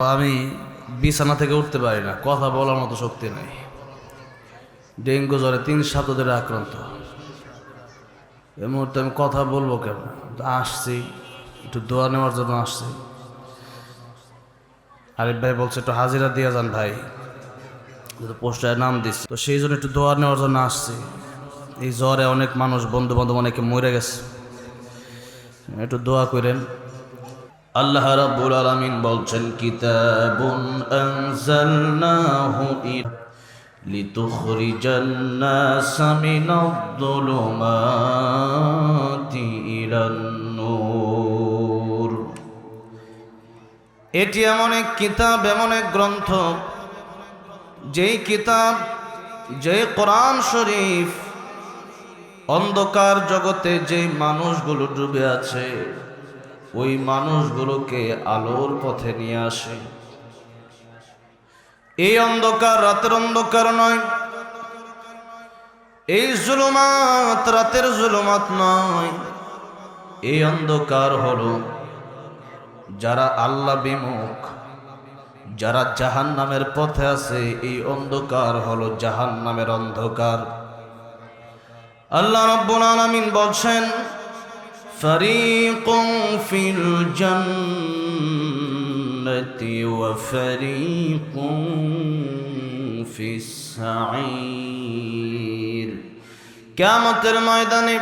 আমি বিছানা থেকে উঠতে পারি না, কথা বলার মতো শক্তি নাই। ডেঙ্গু জ্বরে তিন সপ্তাহ ধরে আক্রান্ত। এই মুহূর্তে আমি কথা বলব কেন? আসছি, একটু দোয়া নেওয়ার জন্য আসছি। আরিফ ভাই বলছে, একটু হাজিরা দিয়ে যান ভাই। পোস্টারে নাম দিচ্ছি তো সেই জন্য একটু দোয়া নেওয়ার জন্য আসছি। এই জ্বরে অনেক মানুষ বন্ধু বান্ধব অনেকে মরে গেছে। একটু দোয়া করেন। আল্লাহ রাব্বুল আলামিন বলছেন, কিতাবুন আনজালনাহু লিতুখরিজান নাস মিনাদ-যুলুমাতি ইলান নূর এটি এমন এক কিতাব, এমন এক গ্রন্থ, যেই কিতাব যে কোরআন শরীফ, অন্ধকার জগতে যে মানুষগুলো ডুবে আছে ওই মানুষগুলোকে আলোর পথে নিয়ে আসে। এই অন্ধকার রাতের অন্ধকার নয়। এই জুলুমাত রাতের জুলুমাত নয়। এই অন্ধকার হল যারা আল্লাহ বিমুখ, যারা জাহান নামের পথে আছে, এই অন্ধকার হলো জাহান নামের অন্ধকার। আল্লাহ রব্বুল আলামিন বলছেন فريق في الجنة وفريق في السعير কেয়ামতের ময়দানে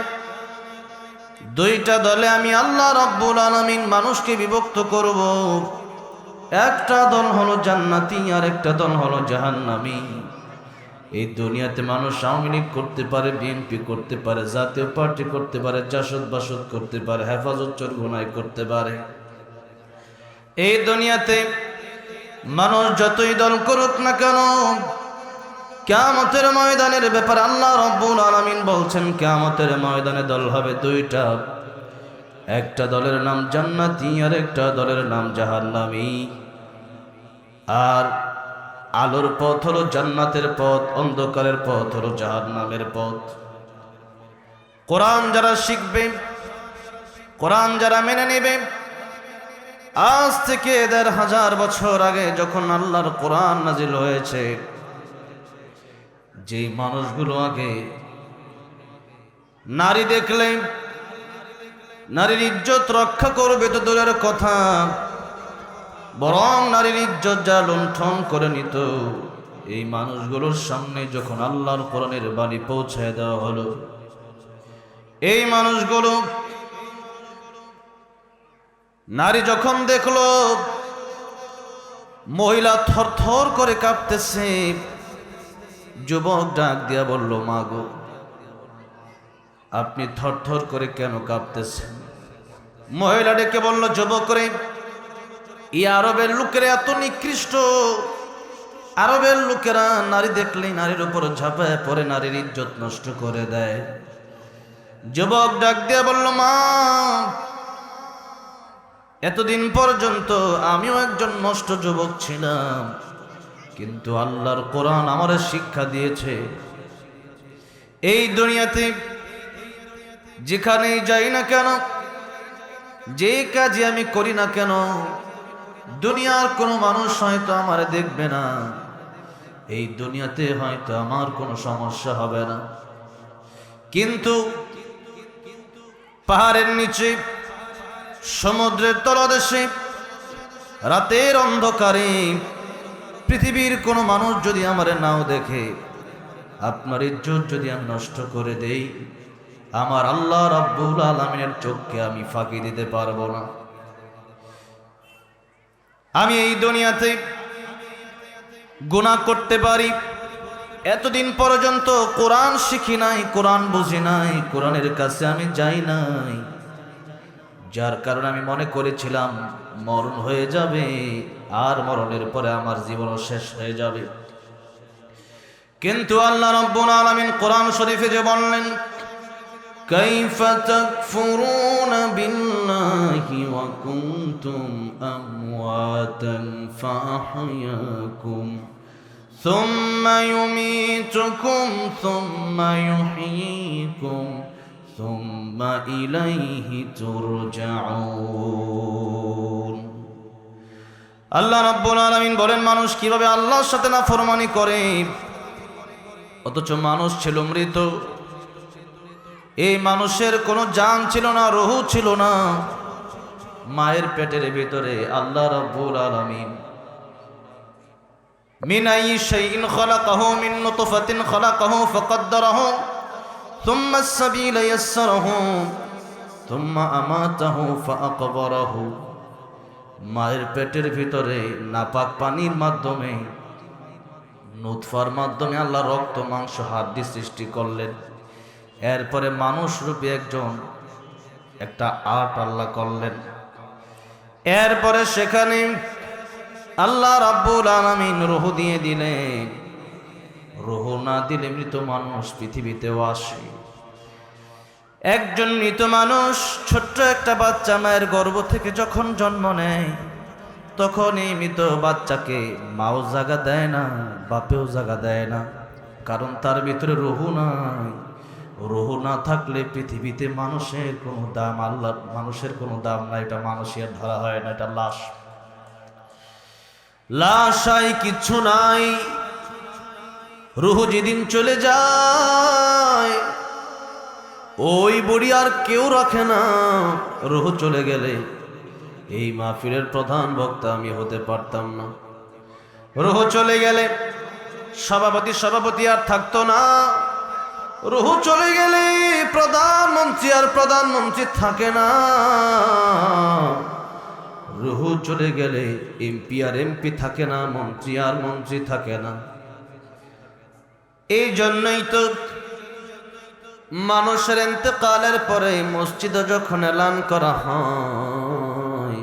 দুইটা দলে আমি আল্লাহ রব্বুল আলামিন মানুষকে বিভক্ত করব একটা দল হলো জান্নাতি আর একটা দল হলো জাহান্নামী এই দুনিয়াতে মানুষ আওয়ামী লীগ করতে পারে বিএনপি করতে পারে, জাতীয় পার্টি করতে পারে, জাসদ বাসদ করতে পারে, হেফাজত চরগুনাই করতে পারে। এই দুনিয়াতে মানুষ যতই দল করুক না কেন কেমতের ময়দানের ব্যাপার আল্লাহ রব্বুল আলামিন বলছেন কেমতের ময়দানে দল হবে দুইটা। একটা দলের নাম জান্নাতি আর একটা দলের নাম জাহান্নামী। আর আলোর পথ হলো জান্নাতের পথ, অন্ধকারের পথ হলো জাহান্নামের পথ। কোরআন যারা শিখবে, কোরআন যারা মেনে নেবে, আজ থেকে দেড় হাজার বছর আগে যখন আল্লাহর কোরআন নাজিল হয়েছে যে মানুষগুলো আগে নারী দেখলে, নারীর ইজ্জত রক্ষা করবে তো দূরের কথা বরং নারীর ইজ্জত যা লুণ্ঠন করে নিত, এই মানুষগুলোর সামনে যখন আল্লাহর কোরআনের বাণী পৌঁছায় দেওয়া হলো, এই মানুষগুলো নারী যখন দেখল, মহিলা থরথর করে কাঁপতেছে, যুবক ডাক দিয়া বলল, মা গো, আপনি থরথর করে কেন কাঁপতেছেন? মহিলা ডেকে বলল, যুবক করে এই আরবের লোকেরা এত নিকৃষ্ট। আরবের লোকেরা নারী দেখলেই নারীর উপর ঝাঁপায় পরে নারীর ইজ্জত নষ্ট করে দেয়। যুবক ডাক দিয়ে বলল, মা, এতদিন পর্যন্ত আমিও একজন নষ্ট যুবক ছিলাম, কিন্তু আল্লাহর কোরআন আমার শিক্ষা দিয়েছে। এই দুনিয়াতে যেখানেই যাই না কেন, যে কাজে আমি করি না কেন দুনিয়ার কোনো মানুষ হয়তো আমার দেখবে না। এই দুনিয়াতে হয়তো আমার কোনো সমস্যা হবে না। কিন্তু পাহাড়ের নিচে, সমুদ্রের তলদেশে, রাতের অন্ধকারে পৃথিবীর কোনো মানুষ যদি আমার নাও দেখে, আপনার ইজ্জত যদি আমি নষ্ট করে দেই, আমার আল্লাহ রাব্বুল আলমিনের চোখকে আমি ফাঁকি দিতে পারব না। আমি এই দুনিয়াতে গুণা করতে পারি। এতদিন পর্যন্ত কোরআন শিখি নাই, কোরআন বুঝি নাই, কোরআনের কাছে আমি যাই নাই। যার কারণে আমি মনে করেছিলাম, মরণ হয়ে যাবে, আর মরণের পরে আমার জীবন শেষ হয়ে যাবে। কিন্তু আল্লাহ রব্বুল আলামিন কোরআন শরীফে যে বললেন كيف تكفرون بالله وكنتم أمواتا فأحياكم ثم يميتكم ثم يحييكم ثم إليه ترجعون আল্লাহ রাব্বুল আলামিন বলেন মানুষ কিভাবে আল্লাহর সাথে না ফরমানি করে অথচ মানুষ ছিল মৃত এই মানুষের কোনো যান ছিল না, রহু ছিল না। মায়ের পেটের ভিতরে আল্লাহ রব্বুল আলমিন মিনাই শাইন খলাকাহ মিন নুতফাতিন খলাকাহ ফাকাদ্দারাহ সুম্মা সাবিলা ইয়াসসারাহ সুম্মা আমাতাহু ফাআকবারাহ। মায়ের পেটের ভিতরে নাপাক পানির মাধ্যমে, নুতফার মাধ্যমে আল্লাহ রক্ত, মাংস হাড্ডি সৃষ্টি করলেন। এরপরে মানুষ রূপে একজন একটা আট আল্লাহ করলেন। এরপরে সেখানে আল্লাহ রাব্বুল আলামিন রুহ দিয়ে দিলেন। রুহ না দিলে মৃত মানুষ পৃথিবীতেও আসে। একজন মৃত মানুষ ছোট্ট একটা বাচ্চা মায়ের গর্ভ থেকে যখন জন্ম নেয় তখন এই মৃত বাচ্চাকে মাও জাগা দেয় না, বাপেও জাগা দেয় না, কারণ তার ভিতরে রহু নাই। রহু না থাকলে পৃথিবীতে মানুষের কোনো দাম আল্লাহ, মানুষের কোনো দাম নাই এটা মানুষের ধরা হয় না, এটা লাশ। লাশাই কিচ্ছু নাই। রুহ যেদিন চলে যায়, ওই বড়ি আর কেউ রাখে না। রুহ চলে গেলে এই মাহফিলের প্রধান বক্তা আমি হতে পারতাম না। রুহু চলে গেলে সভাপতি সভাপতি আর থাকতো না। রুহু চলে গেলে প্রধানমন্ত্রী আর প্রধানমন্ত্রী থাকে না। রুহু চলে গেলে এমপি আর এমপি থাকে না, মন্ত্রী আর মন্ত্রী থাকে না। এই জন্যই তো মানুষের এতেকালের পরে মসজিদ যখন এলান করা হয়,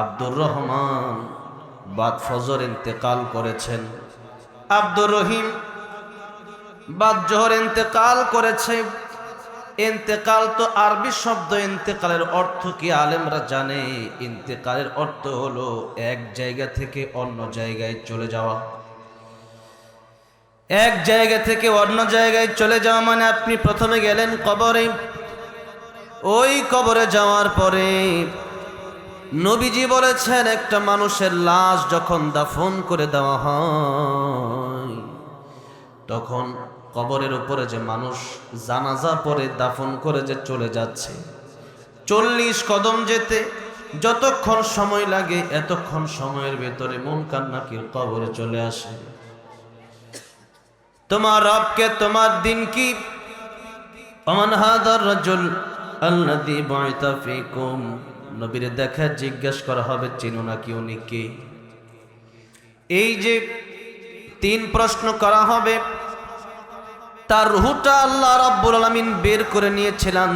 আব্দুর রহমান বাদ ফজর ইন্তেকাল করেছেন। আব্দুর রহিম বাদ জোহর ইন্তেকাল করেছে। ইন্তেকাল তো আরবি শব্দ, ইন্তেকালের অর্থ কি আলেমরা জানে? ইন্তেকালের অর্থ হলো এক জায়গা থেকে অন্য জায়গায় চলে যাওয়া। এক জায়গা থেকে অন্য জায়গায় চলে যাওয়া মানে আপনি প্রথমে গেলেন কবরে। ওই কবরে যাওয়ার পরে নবীজি বলেছেন, একটা মানুষের লাশ যখন দাফন করে দেওয়া হয়, তখন কবরের উপরে যে মানুষ জানাজা পরে দাফন করে যে চলে যাচ্ছে। চল্লিশ কদম যেতে যতক্ষণ সময় লাগে, এতক্ষণ সময়ের ভেতরে মন কান্নাকির কবরে চলে আসে। তোমার রবকে, তোমার দিন কি? অমান হাদার রাজুল আল্লাদি বয়তা ফিকুম। নবীর দেখা, জিজ্ঞেস করা হবে, চিনো না কি উনি কে? এই যে তিন প্রশ্ন করা হবে তার রুহুটা আল্লাহ রাব্বুল আলামিন বের করে নিয়েছিলেন।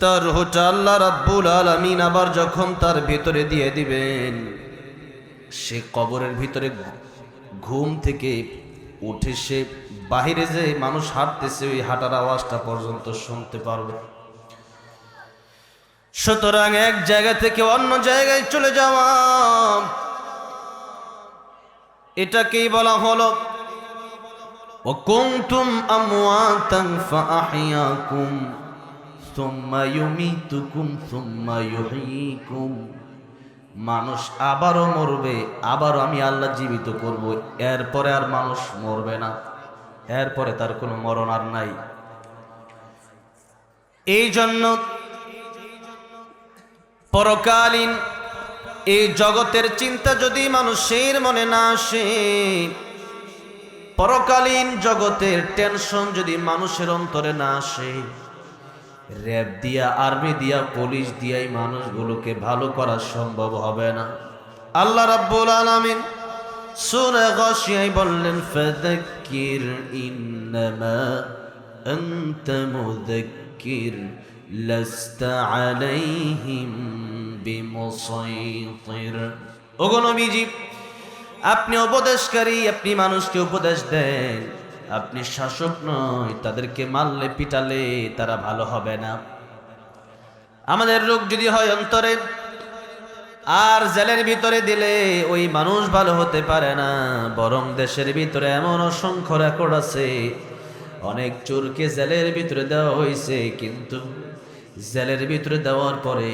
তার রুহুটা আল্লাহ রাব্বুল আলামিন আবার যখন তার ভিতরে দিয়ে দিবেন, সে কবরের ভিতরে ঘুম থেকে উঠে সে বাহিরে যে মানুষ হাঁটতেছে, ওই হাঁটার আওয়াজটা পর্যন্ত শুনতে পারবে। সুতরাং এক জায়গা থেকে অন্য জায়গায় চলে যাওয়া। এটাকেই বলা হলো وكنتم أمواتا فأحياكم ثم يميتكم ثم يحييكم মানুষ আবারও মরবে আবারও আমি আল্লাহ জীবিত করব এরপরে আর মানুষ মরবে না এরপরে তার কোনো মরণ আর নাই এই জন্য পরকালীন এই জগতের চিন্তা যদি মানুষের মনে না আসে পরকালীন জগতের টেনশন যদি মানুষের অন্তরে না আসে র্যাব দিয়া আর্মি দিয়া পুলিশ দিয়াই মানুষগুলোকে ভালো করা সম্ভব হবে না। আল্লাহ রাব্বুল আলামিন সূরা গাশিয়ায় বললেন, ফাযাক্কির ইন্নামা আনতা মুযাক্কির, লাস্তা আলাইহিম বিমুসাইতির। ওগো নবীজি আপনি উপদেশকারী, আপনি মানুষকে উপদেশ দেন। আপনি শাসক নয়, তাদেরকে মারলে, পিটালে, তারা ভালো হবে না। আমাদের রোগ যদি হয় অন্তরে, আর জেলের ভিতরে দিলে ওই মানুষ ভালো হতে পারে না। বরং দেশের ভিতরে এমন অসংখ্য রেকর্ড আছে। অনেক চোরকে জেলের ভিতরে দেওয়া হয়েছে, কিন্তু জেলের ভিতরে দেওয়ার পরে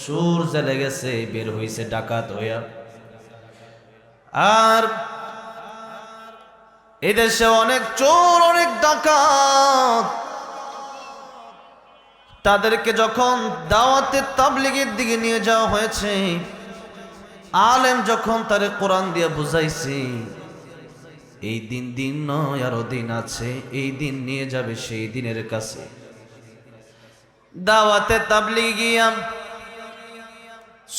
সুর জেলে গেছে, বের হয়েছে ডাকাত হইয়া। আর এদেশে অনেক চোর, অনেক ডাকাত। তাদেরকে যখন দাওয়াতে তাবলিগের দিকে নিয়ে যাওয়া হয়েছে, আলেম যখন তারে কোরআন দিয়ে বুঝাইছি, এই দিন দিন নয়, আরও দিন আছে, এই দিন নিয়ে যাবে সেই দিনের কাছে। দাওয়াতে তাবলিগিয়াম,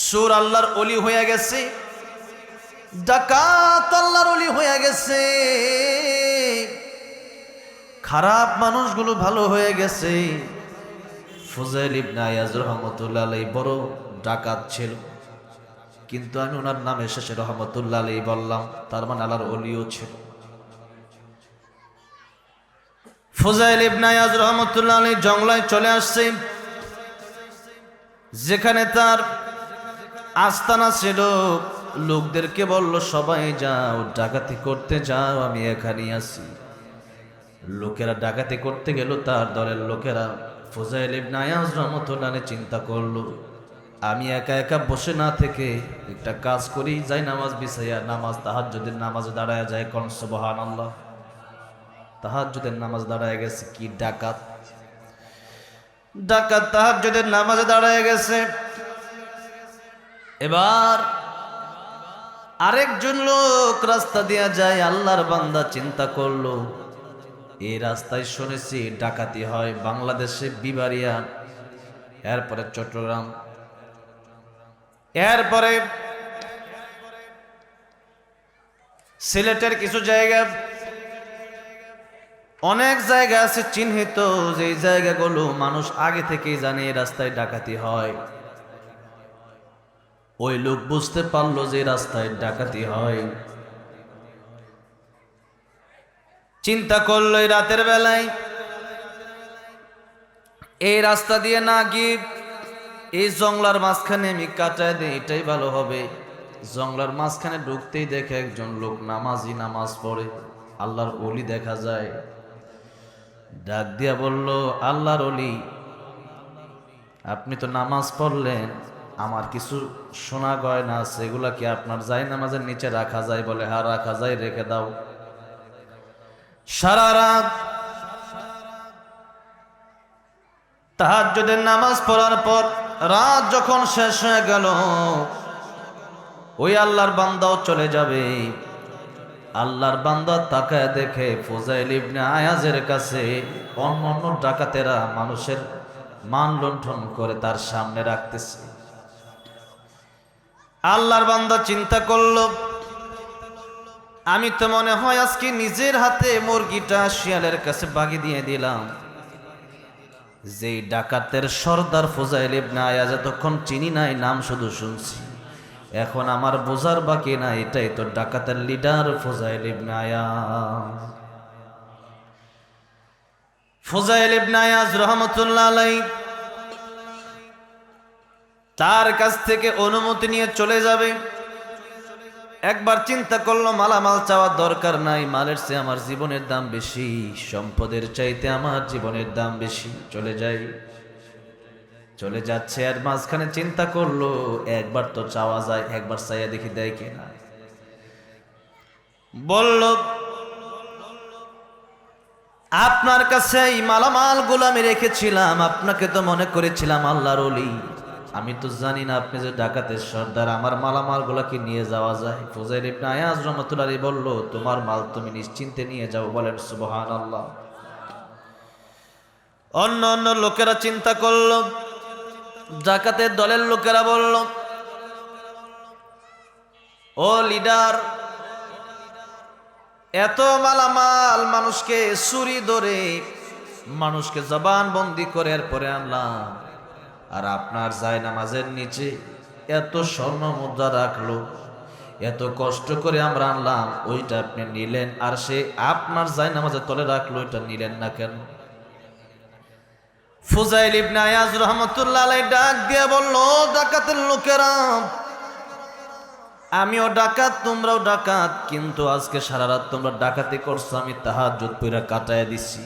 সুর আল্লাহর অলি হয়ে গেছে। ডাকাত আল্লাহর অলি হয়ে গেছে। খারাপ মানুষগুলো ভালো হয়ে গেছে। ফুজাইল ইবনে আয়াজ রহমতুল্লাহ আলাই বড় ডাকাত ছিল। কিন্তু আমি ওনার নামে শেষে রহমতুল্লাহ আলাই বললাম, তার মানে আল্লাহর অলিও ছিল। ফুজাইল ইবনে আয়াজ রহমতুল্লাহ আলাই জঙ্গলায় চলে আসছে। যেখানে তার আস্তানা ছিল। লোকদেরকে বলল, সবাই যাও, ডাকাতি করতে যাও, আমি এখানে আছি। লোকেরা ডাকাতি করতে গেল, তার দলের লোকেরা ফোজাইল ইবনে আয়াজ রহমতুল্লাহ চিন্তা করল, আমি একা একা বসে না থেকে একটা কাজ করি, যাই নামাজ বিছাইয়া নামাজ তাহার যদি নামাজে দাঁড়ায় যায় কোন তাহার যদি নামাজ দাঁড়ায় গেছে, কি ডাকাত? ডাকাত তাহার যদি নামাজে দাঁড়ায় গেছে। এবার আরেকজন লোক রাস্তা দিয়া যায়, আল্লাহর বান্দা চিন্তা করল, এই রাস্তায় শুনেছি ডাকাতি হয়, বাংলাদেশে বিবারিয়া, এরপরে চট্টগ্রাম। এরপরে সিলেটের কিছু জায়গা, অনেক জায়গা আছে চিহ্নিত, যে জায়গাগুলো মানুষ আগে থেকেই জানে রাস্তায় ডাকাতি হয়। ওই লোক বুঝতে পারল যে রাস্তায় ডাকাতি হয়। চিন্তা করল রাতের বেলায়, এই রাস্তা দিয়ে না গিয়ে এই জংলার মাঝখানে আমি কাটায় দিই, এটাই ভালো হবে। জংলার মাঝখানে ঢুকতেই দেখে একজন লোক নামাজি নামাজ পড়ে, আল্লাহর অলি দেখা যায়। ডাক দিয়া বলল, আল্লাহর অলি আপনি তো নামাজ পড়লেন। আমার কিছু সোনা গয়না এগুলা কি আপনার যাই নামাজের নিচে রাখা যায় বলে? হ্যাঁ রাখা যায়, রেখে দাও। সারা রাত তাহার যদি নামাজ পড়ার পর রাত যখন শেষ হয়ে গেল, ওই আল্লাহর বান্দাও চলে যাবে। আল্লাহর বান্দা তাকায় দেখে ফোজাইল ইবনে আয়াজের কাছে অন্য অন্য ডাকাতেরা মানুষের মান লুণ্ঠন করে তার সামনে রাখতেছে। আল্লাহর বান্দা চিন্তা করল, আমি তো মনে হয় আজকে নিজের হাতে মুরগিটা শিয়ালের কাছে বাগি দিয়ে দিলাম। যেই ডাকাতের সর্দার ফোজাইল ইবনে আয়াজ এতক্ষণ চিনি নাই, নাম শুধু শুনছি। এখন আমার বোঝার বাকি না এটাই তো ডাকাতের leader Fuzail ibn Ayaz. Fuzail ibn Ayaz রহমতুল্লাহ আলাই তার কাছ থেকে অনুমতি নিয়ে চলে যাবে। একবার চিন্তা করল, মালামাল চাওয়ার দরকার নাই, মালের চেয়ে আমার জীবনের দাম বেশি, সম্পদের চাইতে আমার জীবনের দাম বেশি। চলে যাই। চলে যাচ্ছে আর মাঝখানে চিন্তা করল, একবার তো চাওয়া যায়, একবার চাইয়া দেখি দেয় কিনা। বলল, আপনার কাছে এই মালামালগুলো আমি রেখেছিলাম, আপনাকে তো মনে করেছিলাম আল্লাহর অলি আমি তো জানি না আপনি যে ডাকাতের সর্দার, আমার মালামাল গুলাকে নিয়ে যাওয়া যায়। ফুজাইল ইবনে আয়াজ রহমতুল্লাহ বলল, তোমার মাল তুমি নিশ্চিন্তে নিয়ে যাও। বলেন সুবহান আল্লাহ অন্য অন্য লোকেরা চিন্তা করল, ডাকাতের দলের লোকেরা বলল, ও লিডার, এত মালামাল মানুষকে চুরি ধরে, মানুষকে জবান বন্দি করে এরপরে আনলাম। আর আপনার যায় নামাজের নিচে এত স্বর্ণ মুদ্রা রাখল, এত কষ্ট করে আমরা আনলাম, ওইটা আপনি নিলেন, আর সে আপনার যায় নামাজের তলে রাখল, ওইটা নিলেন না কেন? ফুজাইল ইবনে আয়াজ রহমতুল্লাহ ডাক দিয়ে বলল ডাকাতের লোকেরা, আমিও ডাকাত, তোমরাও ডাকাত, কিন্তু আজকে সারা রাত তোমরা ডাকাতি করছ, আমি তাহাজ্জুদ পইরা কাটায় দিছি।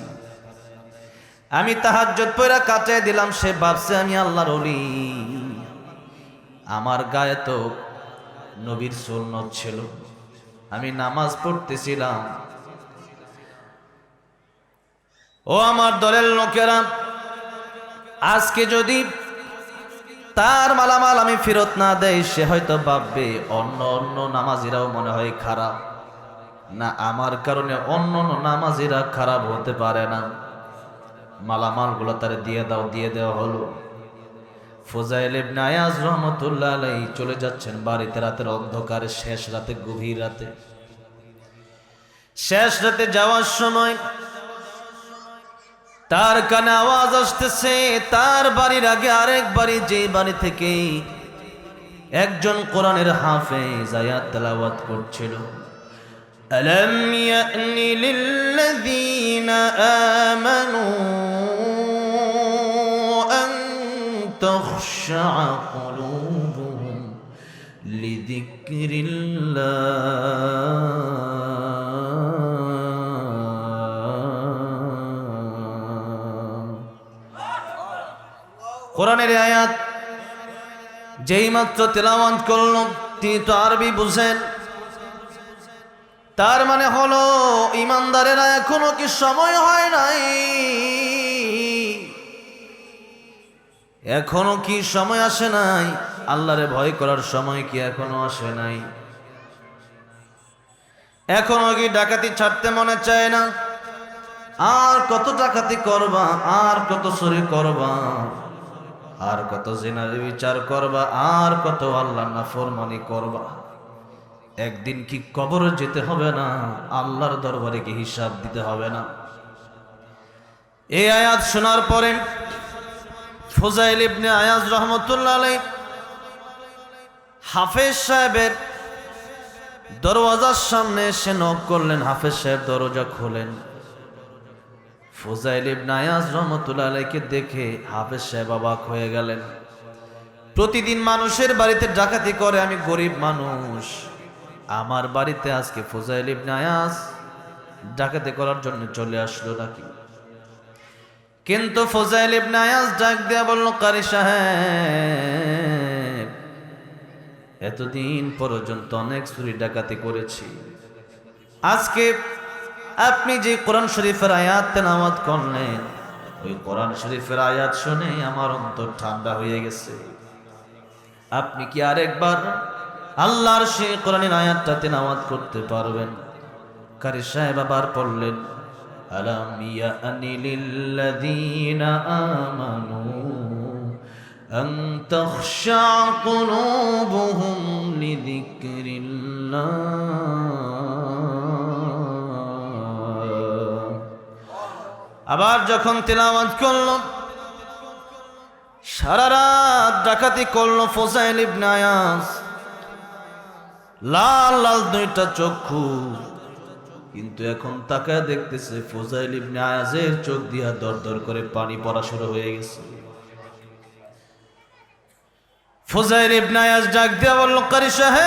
আমি তাহাজ্জুদ পইরা কাটায় দিলাম, সে ভাবছে আমি আল্লাহর অলি আমার গায়ে তো নবীর সুন্নত ছিল। আমি নামাজ পড়তেছিলাম। ও আমার দলের লোকেরা, আজকে যদি তার মালামাল আমি ফেরত না দেয় সে হয়তো ভাববে, অন্য অন্য নামাজিরাও মনে হয় খারাপ। না, আমার কারণে অন্য অন্য নামাজিরা খারাপ হতে পারে না। মালামালগুলো তার দিয়ে দাও, দিয়ে দেওয়া হলো। ফোজাইল ইবনে আয়াজ রহমতুল্লাহ আলাইহি চলে যাচ্ছেন বাড়িতে রাতের অন্ধকারে, শেষ রাতে, গভীর রাতে। শেষ রাতে যাওয়ার সময় তার কানে আওয়াজ আসতেছে, তার বাড়ির আগে আরেক বাড়ি, যে বাড়ি থেকে একজন কোরআনের হাফেজ আয়াত তেলাওয়াত করছিল। ألم يأن للذين آمنوا أن تخشع قلوبهم لذكر الله কোরআনের এই আয়াত যেই মাত্র তেলাওয়াত করল তিনি তো আরবি বুঝেন তার মানে হলো, ইমানদারেরা এখনও কি সময় হয় নাই? এখনও কি সময় আসে নাই? আল্লাহরে ভয় করার সময় কি এখনও আসে নাই? এখনও কি ডাকাতি ছাড়তে মনে চায় না? আর কত ডাকাতি করবা, আর কত চুরি করবা? আর কত জেনার বিচার করবা, আর কত আল্লাহ নাফরমানি করবা? একদিন কি কবরে যেতে হবে না? আল্লাহর দরবারে কি হিসাব দিতে হবে না? এই আয়াত শোনার পরে ফোজাইল ইবনে আয়াজ রহমতুল্লাহ আলাই হাফেজ সাহেবের দরওয়াজার সামনে এসে নক করলেন, হাফেজ সাহেব দরজা খোলেন। ফোজাইল ইবনে আয়াজ রহমতুল্লাহ আলাইকে দেখে হাফেজ সাহেব অবাক হয়ে গেলেন। প্রতিদিন মানুষের বাড়িতে ডাকাতি করে, আমি গরিব মানুষ। আমার বাড়িতে আজকে ফোজাইল ইবনে আয়াজ ডাকাতি করার জন্য চলে আসলো নাকি? কিন্তু ফোজাইল ইবনে আয়াজ ডাক দেয়া বলল, কারি সাহেব, এতদিন পর্যন্ত অনেক চুরি ডাকাতি করেছি। আজকে আপনি যে কোরআন শরীফের আয়াত তেলাওয়াত করলেন, ওই কোরআন শরীফের আয়াত শুনে আমার অন্তর ঠান্ডা হয়ে গেছে। আপনি কি আরেকবার আল্লাহর সেই কোরআনের আয়াতটা তেলাওয়াত করতে পারবেন। কারি সাহেব আবার পড়লেন আলাম ইয়ানি লিল্লাযীনা আমানু আন তাখশা কুলুবুহুম লিযিকরিল্লাহ। আবার যখন তেলাওয়াত করল, সারা রাত ডাকাতি করল ফোসাইল ইবনে আয়াস। লাল লাল দুইটা চক্ষু। কিন্তু এখন তাকায় দেখতেছে ফোজাইল ইবনে আয়াজের চোখ দিয়া দর দর করে পানি পড়া শুরু হয়ে গেছে। ফোজাইল ইবনে আয়াজ ডাক দিয়া বলল, কারি সাহেব,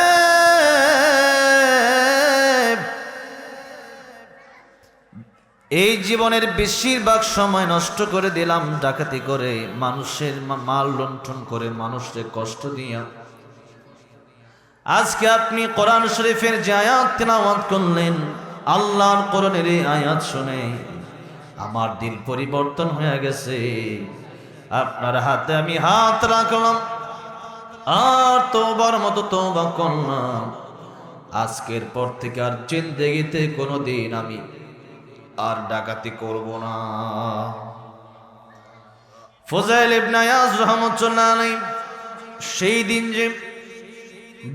এই জীবনের বেশিরভাগ সময় নষ্ট করে দিলাম ডাকাতি করে মানুষের মাল লুণ্ঠন করে মানুষকে কষ্ট দিয়া আজকে আপনি কোরআন শরীফের যে আয়াত তেলাওয়াত করলেন, আল্লাহর কোরআনের এই আয়াত শুনে আমার দিল পরিবর্তন হয়ে গেছে। আপনার হাতে আমি হাত রাখলাম, আর তোবার মতো তোবা করলাম। আজকের পর থেকে আর জিন্দেগিতে কোনোদিন আমি আর ডাকাতি করব না। ফজাইল ইবনে আয়াজ রহমতুল্লাহ সেই দিন যে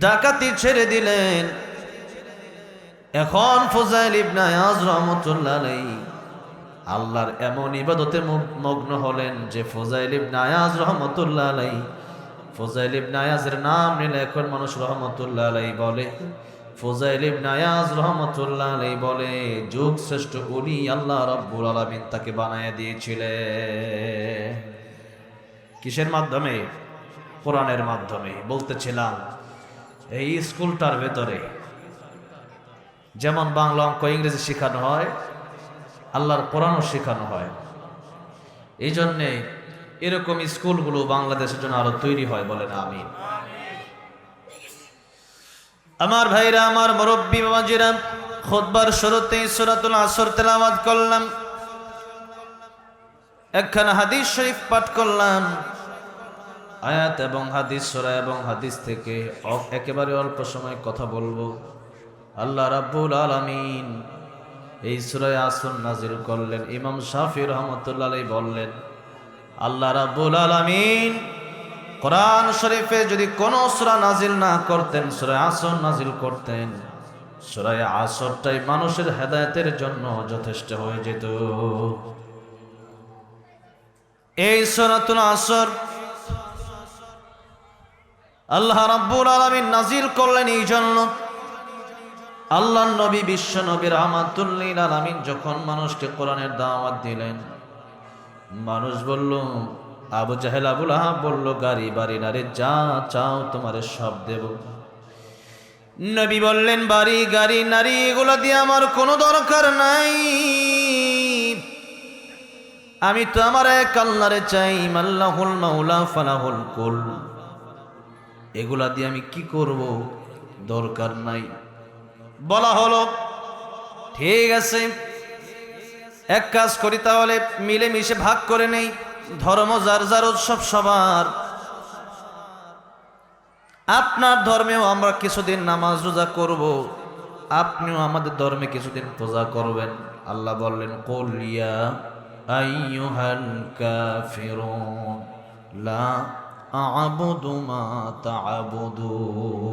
ডাকাতি ছেড়ে দিলেন। এখন ফজাইল ইবনে আয়াজ রহমতুল্লাহ আল্লাহর এমন ইবাদতে মগ্ন হলেন যে ফজাইল ইবনে আয়াজ রহমতুল্লাহ আলাইহি ফজাইল ইবনে আয়াজের নাম নিলে এখন মানুষ রহমতুল্লাহ আলাইহি বলে। ফজাইল ইবনে আয়াজ রহমতুল্লাহ আলাইহি বলে, যুগ শ্রেষ্ঠ উনি আল্লাহ রাব্বুল আলামিন তাকে বানায়া দিয়েছিলেন কিসের মাধ্যমে? কোরআনের মাধ্যমে। বলতেছিলাম এই স্কুলটার ভেতরে। যেমন বাংলা অঙ্ক ইংরেজি শেখানো হয়, আল্লাহর কোরআনও শেখানো হয়। এই জন্যে এরকম স্কুলগুলো বাংলাদেশের জন্য আরও তৈরি হয় বলেন আমি আমার ভাইরা, আমার মুরব্বী বাবাজিরা খুতবার শুরুতেই সূরাতুল আসর তেলাওয়াত করলাম। একখানা হাদিস শরীফ পাঠ করলাম। আয়াত এবং হাদিস, সূরা এবং হাদিস থেকে একেবারে অল্প সময় কথা বলব। আল্লাহ রাব্বুল আলামিন এই সূরায় আসর নাজিল করলেন। ইমাম শাফি রহমতুল্লাহ বললেন, আল্লাহ রাব্বুল আলামিন কোরআন শরীফে যদি কোন সূরা নাজিল না করতেন সূরা আসন নাজিল করতেন সূরা আসরটাই মানুষের হেদায়তের জন্য যথেষ্ট হয়ে যেত। এই সূরাতুল আসর আল্লাহ রাব্বুল আলামিন নাজিল করলেন এই জন্য আল্লাহ নবী বিশ্ব নবী রহমাতুল্লিল আলামিন যখন মানুষকে কোরআনের দাওয়াত দিলেন, মানুষ বলল, আবু জাহেল আবুল আহাব বলল, গাড়ি, বাড়ি, নারে, যা চাও তোমার সব দেব। নবী বললেন, বাড়ি, গাড়ি, নারী, এগুলো দিয়ে আমার কোনো দরকার নাই। আমি তো আমার এক আল্লাহরে চাই, মাল্লাহুল মাউলা ফালাহুল কুল। এগুলা দিয়ে আমি কি করব? দরকার নাই। বলা হলো, ঠিক আছে, এক কাজ করি তাহলে, মিলেমিশে ভাগ করে নেই, ধর্ম, যার যার উৎসব সবার। আপনার ধর্মেও আমরা কিছুদিন নামাজ রোজা করব, আপনিও আমাদের ধর্মে কিছুদিন পূজা করবেন। আল্লাহ বললেন কলিয়া আইয়ুহাল কাফিরুন, লা আ'বুদু মা তা'বুদুন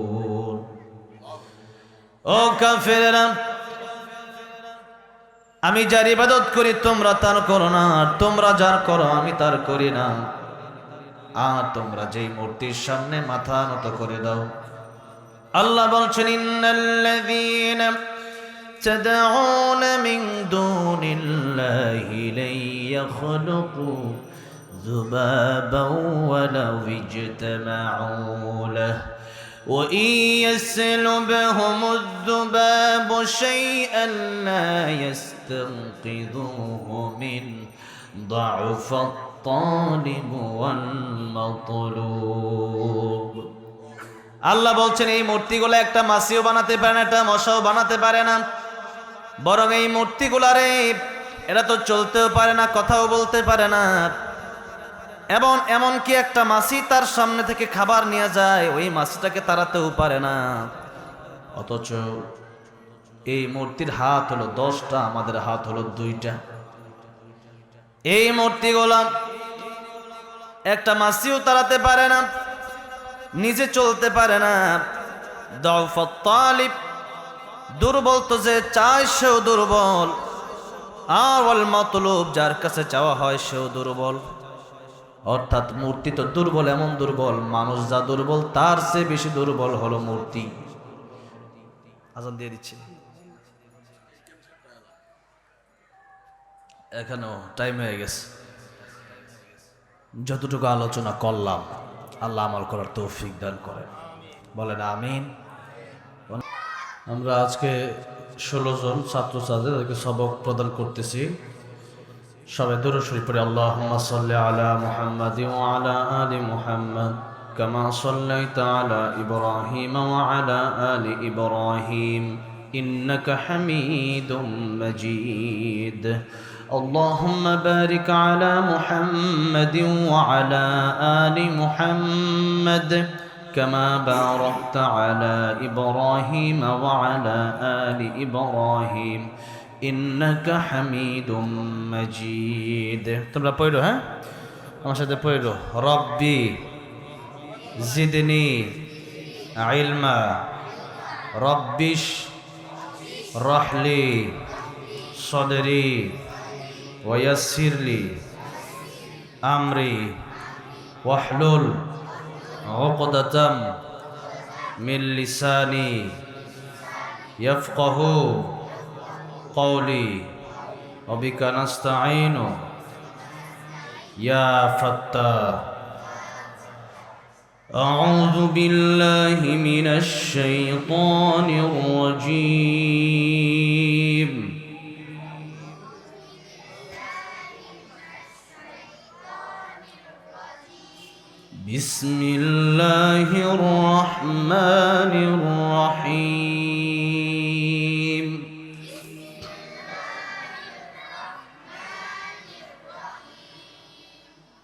ও কাফেরেরা আমি যার ইবাদত করি তোমরা তার করো না আর তোমরা যার করো আমি তার করি না আর তোমরা যেই মূর্তির সামনে মাথা নত করে দাও আল্লাহ বলছেন ইন্নাল্লাযীনা تدعون من دون الله لن يخلقوا ذبابا ولو اجتمعوا له وإن يسلبهم الذباب شيئا لا يستنقذوه منه ضعف الطالب والمطلوب আল্লাহ বলছেন এই মূর্তিগুলো একটা মাসিও বানাতে পারে না একটা মশাও বানাতে পারে না বরং এই মূর্তিগুলারে এরা তো চলতেও পারে না কথাও বলতে পারে না এবং এমনকি একটা মাসি তার সামনে থেকে খাবার নিয়ে যায়, ওই মাসিটাকে তাড়াতেও পারে না। অথচ এই মূর্তির হাত হলো দশটা, আমাদের হাত হলো দুইটা। এই মূর্তিগুলা একটা মাসিও তাড়াতে পারে না, নিজে চলতে পারে না। তালিব, দুর্বল তো যে চায় সেও দুর্বল আর মতলুব, যার কাছে চাওয়া হয় সেও দুর্বল। অর্থাৎ মূর্তি তো দুর্বল, এমন দুর্বল, মানুষ যা দুর্বল, তার চেয়ে বেশি দুর্বল হলো মূর্তি। আজান দিয়ে দিচ্ছে। এখানেও টাইম হয়ে গেছে। যতটুকু আলোচনা করলাম, আল্লাহ আমল করার তৌফিক দান করেন। বলেন আমিন। আমরা আজকে ষোলো জন ছাত্রছাত্রী তাদেরকে সবক প্রদান করতেছি। সবাই দূরে শরীফ পড়ে আল্লাহ সাল্লি আলা মুহাম্মদ ওয়ালা আলি মুহাম্মদ كما صليت على إبراهيم وعلى آل إبراهيم إنك حميد مجيد اللهم بارك على محمد وعلى آل محمد كما باركت على إبراهيم وعلى آل إبراهيم إنك حميد مجيد তোমরা পড়ো হ্যাঁ আমার সাথে পড়ো রব্বি জিদনি ইলমা রব্বিশ রহলি صدري ويسر لي أمري واحلل عقدة من لساني يفقه قولي. وبك نستعين. يا فتاح أعوذ بالله من الشيطان الرجيم. بسم الله الرحمن الرحيم.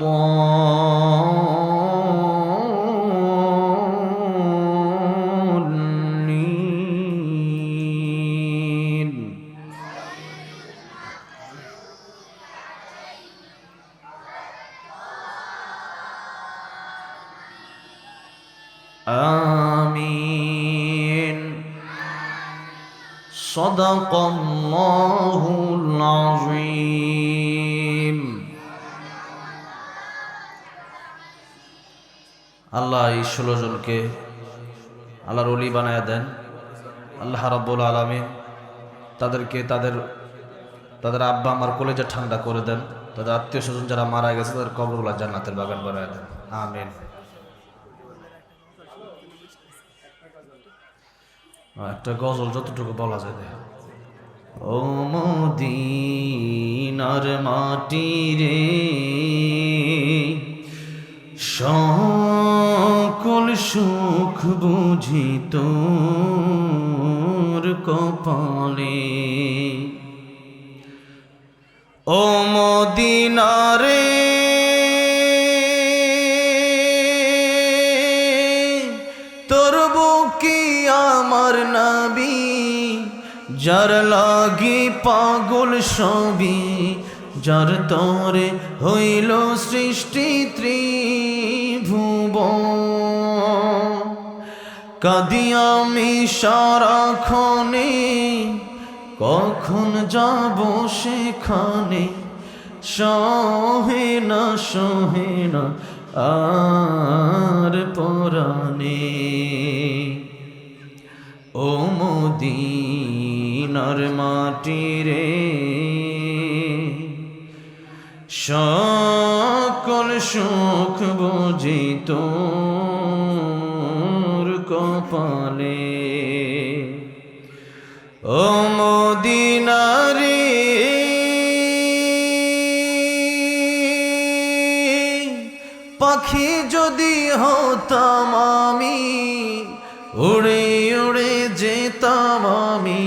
الضالين. آمين. صدق الله العظيم. আল্লাহ এই ষোলো জনকে আল্লাহর অলি বানায় দেন। আল্লাহ রাব্বুল আলমিন তাদেরকে তাদের তাদের আব্বা আমার কলেজে ঠান্ডা করে দেন। তাদের আত্মীয় স্বজন যারা মারা গেছে, তাদের কবরগুলা জান্নাতের বাগান বানায় দেন। আমিন। একটা গজল যতটুকু বলা যায় ও মদিনার মাটি রে সকল সুখ বুঝি তোর কপালে। ও মদিনারে তোর বুকি আমার নাবি, যার লাগি পাগল সবি, যার তরে হইল সৃষ্টি ত্রিভুব কাদি আমি সারাক্ষণে, কখন যাব সেখানে? সহে না সহে না আর পরাণে। ও মদিনার মাটি রে, সকল সুখ বুঝি তোর কপালে ও মদিনারে, পাখি যদি হতাম আমি, উড়ে উড়ে যেতাম আমি,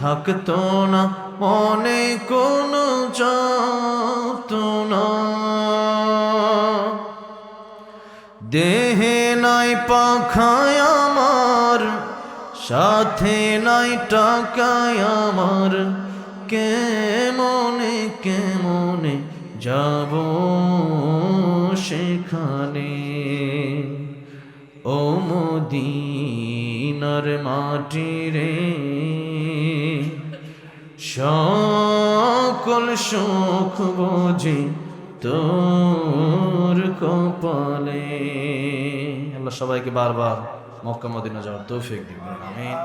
থাকতো না মনে কোনো না দেহে নাই পাখায় আমার সাথে নাই টাকায় আমার কেমনে কেমনে যাব সেখানে? ও মদিনার মাটি রে, সকল সুখ বুঝি তোর কপালে। আল্লাহ সবাইকে বারবার মক্কা মদিনা যাওয়ার তৌফিক দিবেন আমিন।